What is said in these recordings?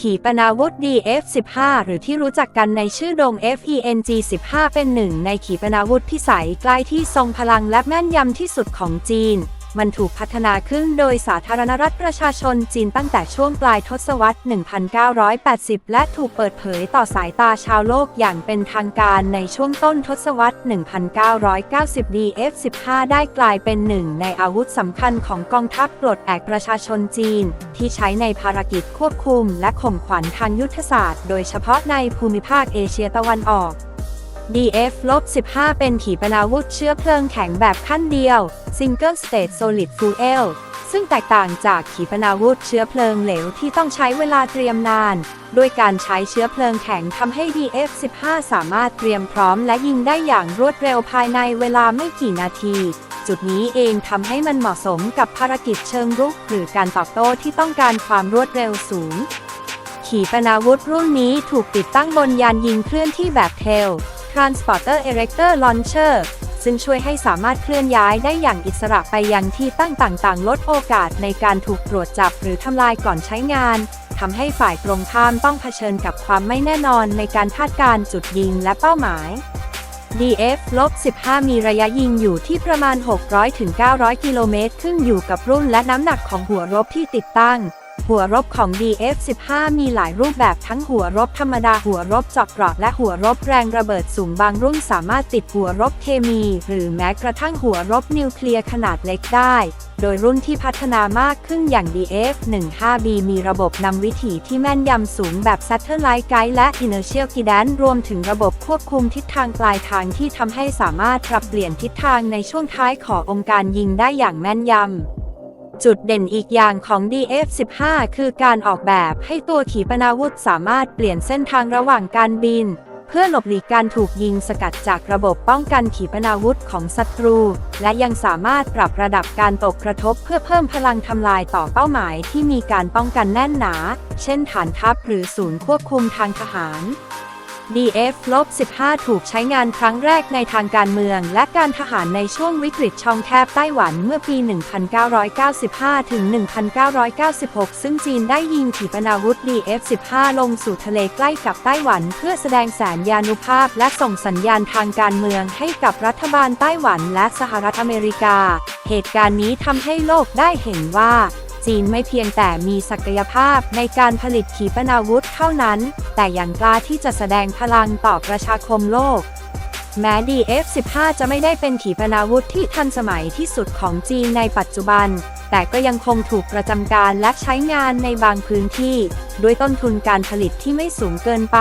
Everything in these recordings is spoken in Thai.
ขีปนาวุธ DF-15 หรือที่รู้จักกันในชื่อโดง FENG-15 เป็นหนึ่งในขีปนาวุธพิสัยใกล้ที่ทรงพลังและแม่นยำที่สุดของจีน มันถูกพัฒนาขึ้นโดยสาธารณรัฐประชาชนจีนตั้งแต่ช่วงปลายทศวรรษ 1980 และถูกเปิดเผยต่อสายตาชาวโลกอย่างเป็นทางการในช่วงต้นทศวรรษ 1990 DF-15 ได้กลายเป็นหนึ่งในอาวุธสำคัญของกองทัพปลดแอกประชาชนจีน ที่ใช้ในภารกิจควบคุมและข่มขวัญทางยุทธศาสตร์ โดยเฉพาะในภูมิภาคเอเชียตะวันออก DF-15 เป็นขีปนาวุธเชื้อเพลิงแข็งแบบขั้นเดียว Single State Solid Fuel ซึ่งแตกต่างจากขีปนาวุธเชื้อเพลิงเหลวที่ต้องใช้เวลาเตรียมนาน ด้วยการใช้เชื้อเพลิงแข็งทำให้ DF-15 สามารถเตรียมพร้อมและยิงได้อย่างรวดเร็วภายในเวลาไม่กี่นาที จุดนี้เองทำให้มันเหมาะสมกับภารกิจเชิงรุก หรือการตอบโต้ที่ต้องการความรวดเร็วสูง ขีปนาวุธรุ่นนี้ถูกติดตั้งบนยานยิงเคลื่อนที่แบบเทล Transporter Erector Launcher ซึ่งช่วยให้สามารถเคลื่อนย้ายได้อย่างอิสระไปยังที่ตั้งต่างๆ ลดโอกาสในการถูกตรวจจับหรือทำลายก่อนใช้งานทำให้ฝ่ายตรงข้ามต้องเผชิญกับความไม่แน่นอนในการคาดการณ์จุดยิงและเป้าหมาย DF-15 มีระยะยิงอยู่ที่ประมาณ 600-900 กิโลเมตร ขึ้นอยู่กับรุ่นและน้ำหนักของหัวรบที่ติดตั้ง หัวรบของ DF-15 มีหลายรูปแบบทั้งหัวรบธรรมดาหัวรบจาะเกราะและหัวรบแรงระเบิดสูงบางรุ่นสามารถติดหัวรบเคมี หรือแม้กระทั่งหัวรบนิวเคลียร์ขนาดเล็กได้ โดยรุ่นที่พัฒนามากขึ้นอย่าง DF-15B มีระบบนำวิถีที่แม่นยำสูงแบบ Satellite Guide และ Inertial Guidance รวมถึงระบบควบคุมทิศทางปลายทางที่ทำให้สามารถปรับเปลี่ยนทิศทางในช่วงท้ายขององค์การยิงได้อย่างแม่นยำ จุดเด่นอีกอย่างของ DF-15 คือการออกแบบให้ตัวขีปนาวุธสามารถเปลี่ยนเส้นทางระหว่างการบิน เพื่อหลบหลีกการถูกยิงสกัดจากระบบป้องกันขีปนาวุธของศัตรู และยังสามารถปรับระดับการตกกระทบเพื่อเพิ่มพลังทำลายต่อเป้าหมายที่มีการป้องกันแน่นหนา เช่นฐานทัพหรือศูนย์ควบคุมทางทหาร DF-15 ถูกใช้งานครั้งแรกในทางการเมือง และการทหารในช่วงวิกฤตช่องแคบไต้หวันเมื่อปี 1995 ถึง 1996 ซึ่งจีนได้ยิงขีปนาวุธ DF-15 ลงสู่ทะเลใกล้กับไต้หวัน เพื่อแสดงแสนยานุภาพ และส่งสัญญาณทางการเมืองให้กับรัฐบาลไต้หวันและสหรัฐอเมริกา เหตุการณ์นี้ทำให้โลกได้เห็นว่า จีนไม่เพียงแต่มีศักยภาพในการผลิตขีปนาวุธเท่านั้น แต่ยังกล้าที่จะแสดงพลังต่อประชาคมโลก แม้ DF-15 จะไม่ได้เป็นขีปนาวุธที่ทันสมัยที่สุดของจีนในปัจจุบัน แต่ก็ยังคงถูกประจำการและใช้งานในบางพื้นที่ ด้วยต้นทุนการผลิตที่ไม่สูงเกินไป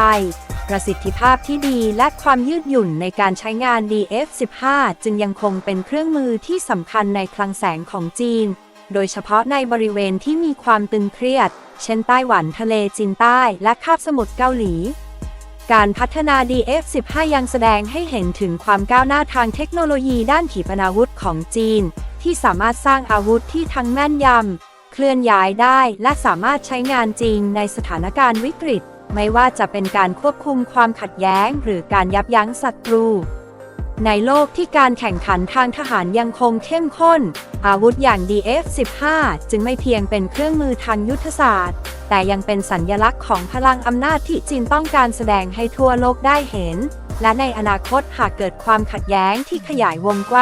ประสิทธิภาพที่ดีและความยืดหยุ่นในการใช้งาน DF-15 จึงยังคงเป็นเครื่องมือที่สำคัญในคลังแสงของจีน โดยเฉพาะในบริเวณที่มีความตึงเครียด เช่นไต้หวันทะเลจีนใต้และคาบสมุทรเกาหลี การพัฒนา DF-15 ยังแสดงให้เห็นถึงความก้าวหน้าทางเทคโนโลยีด้านขีปนาวุธของจีน ที่สามารถสร้างอาวุธที่ทั้งแม่นยำ เคลื่อนย้ายได้และสามารถใช้งานจริงในสถานการณ์วิกฤต ไม่ว่าจะเป็นการควบคุมความขัดแย้ง หรือการยับยั้งศัตรู ในโลกที่การแข่งขันทางทหารยังคงเข้มข้น อาวุธอย่าง DF-15 จึงไม่เพียงเป็นเครื่องมือทางยุทธศาสตร์ แต่ยังเป็นสัญญลักษณ์ของพลังอำนาจที่จีนต้องการแสดงให้ทั่วโลกได้เห็น และในอนาคตหากเกิดความขัดแย้งที่ขยายวงกว้าง